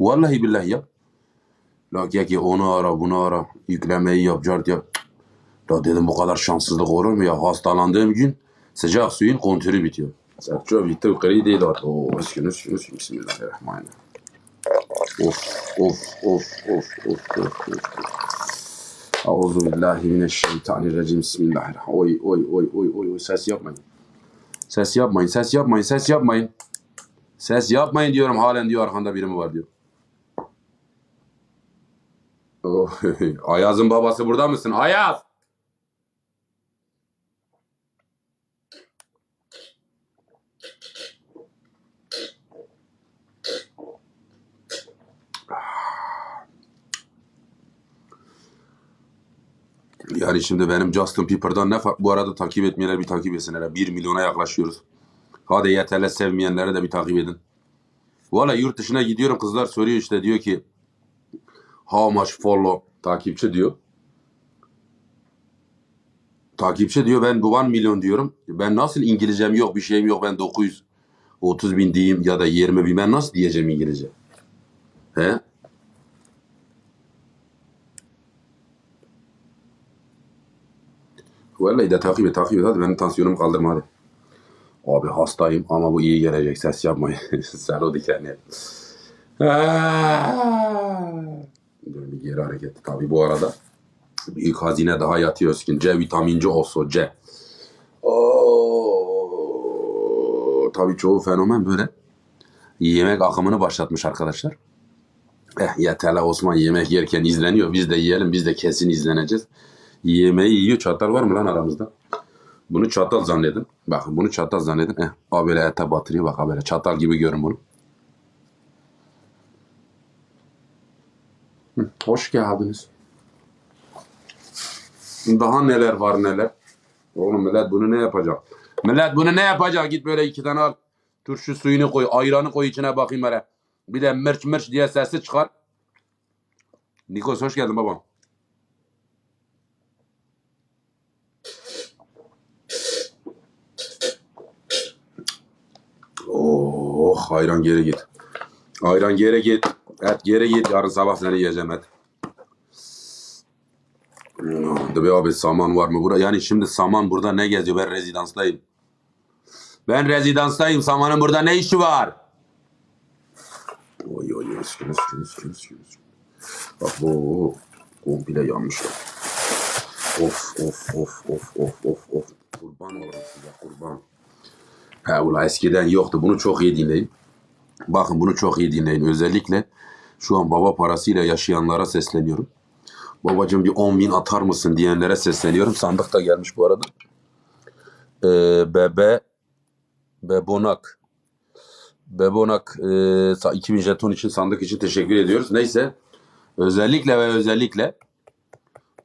Vallahi billahi yap. La ki ki onu ara bunu ara. Yüklemeyi yap cart yap. La dedim bu kadar şanssızlık olur mu ya? Hastalandığım gün sıcak suyun kontürü bitiyor. Sertço bitti. Yukarı değil var. Oo, üskün üskün üskün. Bismillahirrahmanirrahim. Of of of of of of of. Euzu billahi mineşşeytanirracim. Bismillahirrahmanirrahim. Oy oy oy oy oy oy ses yapmayın. Ses yapmayın, ses yapmayın, ses yapmayın. Ses yapmayın diyorum halen diyor arkanda biri mi var diyor. Ayaz'ın babası burada mısın? Ayaz! Yani şimdi benim Justin Bieber'dan ne? Bu arada takip etmeyenler bir takip etsinler. 1 milyona yaklaşıyoruz. Hadi YTL sevmeyenleri de bir takip edin. Valla yurt dışına gidiyorum kızlar soruyor işte diyor ki how much follow takipçi diyor. Takipçi diyor ben bu 1 milyon diyorum. Ben nasıl İngilizcem yok bir şeyim yok ben 930 bin diyeyim ya da 20 bin ben nasıl diyeceğim İngilizce? He? Vallahi de takip et takip et hadi benim tansiyonumu kaldırma hadi. Abi hastayım ama bu iyi gelecek ses yapmayın. Sen o dikenli. Hareket. Tabi bu arada büyük hazine daha yatıyor skin. C vitaminci olsa C. Oo, tabii çoğu fenomen böyle yemek akımını başlatmış arkadaşlar. Eh yeterli Osman yemek yerken izleniyor. Biz de yiyelim biz de kesin izleneceğiz. Yemeği yiyor çatal var mı lan aramızda? Bunu çatal zannedin. Bakın bunu çatal zannedin. Eh, o böyle ete batırıyor bak ha böyle çatal gibi görün bunu. Hoş geldiniz. Daha neler var neler. Oğlum millet bunu ne yapacak? Millet bunu ne yapacak? Git böyle iki tane al. Turşu suyunu koy. Ayranı koy içine bakayım hele. Bir de mırç mırç diye sesi çıkar. Nikos hoş geldin babam. Oh ayran geri git. Ayran geri git. Et geri git. Yarın sabah seni yiyeceğim et. Be abi saman var mı? Burada, yani şimdi saman burada ne geziyor? Ben rezidanstayım. Ben rezidanstayım. Samanın burada ne işi var? Oy oy oy. Üskün üskün üskün. üskün. Bak bu komple yanmış. Of of of of of of of. Kurban olurum size kurban. He ula eskiden yoktu. Bunu çok iyi dinleyin. Bakın bunu çok iyi dinleyin. Özellikle şu an baba parasıyla yaşayanlara sesleniyorum. Babacım bir 10 bin atar mısın diyenlere sesleniyorum. Sandık da gelmiş bu arada. Ee, bebe Bebonak Bebonak e, sa- 2000 jeton için sandık için teşekkür ediyoruz. Neyse özellikle ve özellikle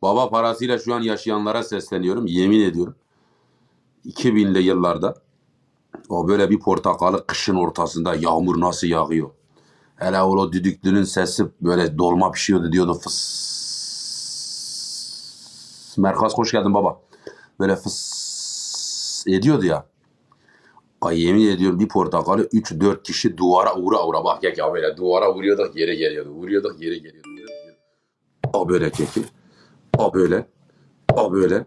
baba parasıyla şu an yaşayanlara sesleniyorum. Yemin ediyorum. 2000'li yıllarda o böyle bir portakalı kışın ortasında yağmur nasıl yağıyor. Hele o düdüklünün sesi böyle dolma pişiyordu diyordu fıs. Merkaz hoş geldin baba. Böyle fıs ediyordu ya. Ay yemin ediyorum bir portakalı 3-4 kişi duvara vura vura bak ya ya böyle duvara vuruyorduk yere geliyordu. Vuruyorduk yere geliyordu. O böyle keki. O böyle. O böyle.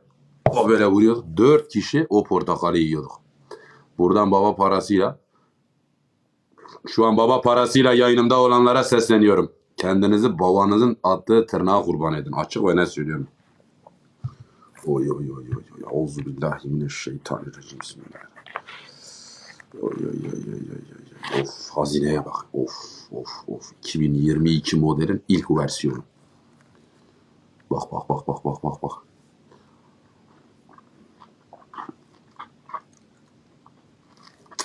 O böyle vuruyorduk. 4 kişi o portakalı yiyorduk. Buradan baba parasıyla şu an baba parasıyla yayınımda olanlara sesleniyorum. Kendinizi babanızın attığı tırnağa kurban edin. Açık ve net söylüyorum. Oy oy oy oy. Auzu billahi mineşşeytanirracim. Bismillahirrahmanirrahim. Oy oy oy oy oy. oy. Of hazineye bak. Of of of. 2022 modelin ilk versiyonu. Bak bak bak bak bak bak bak.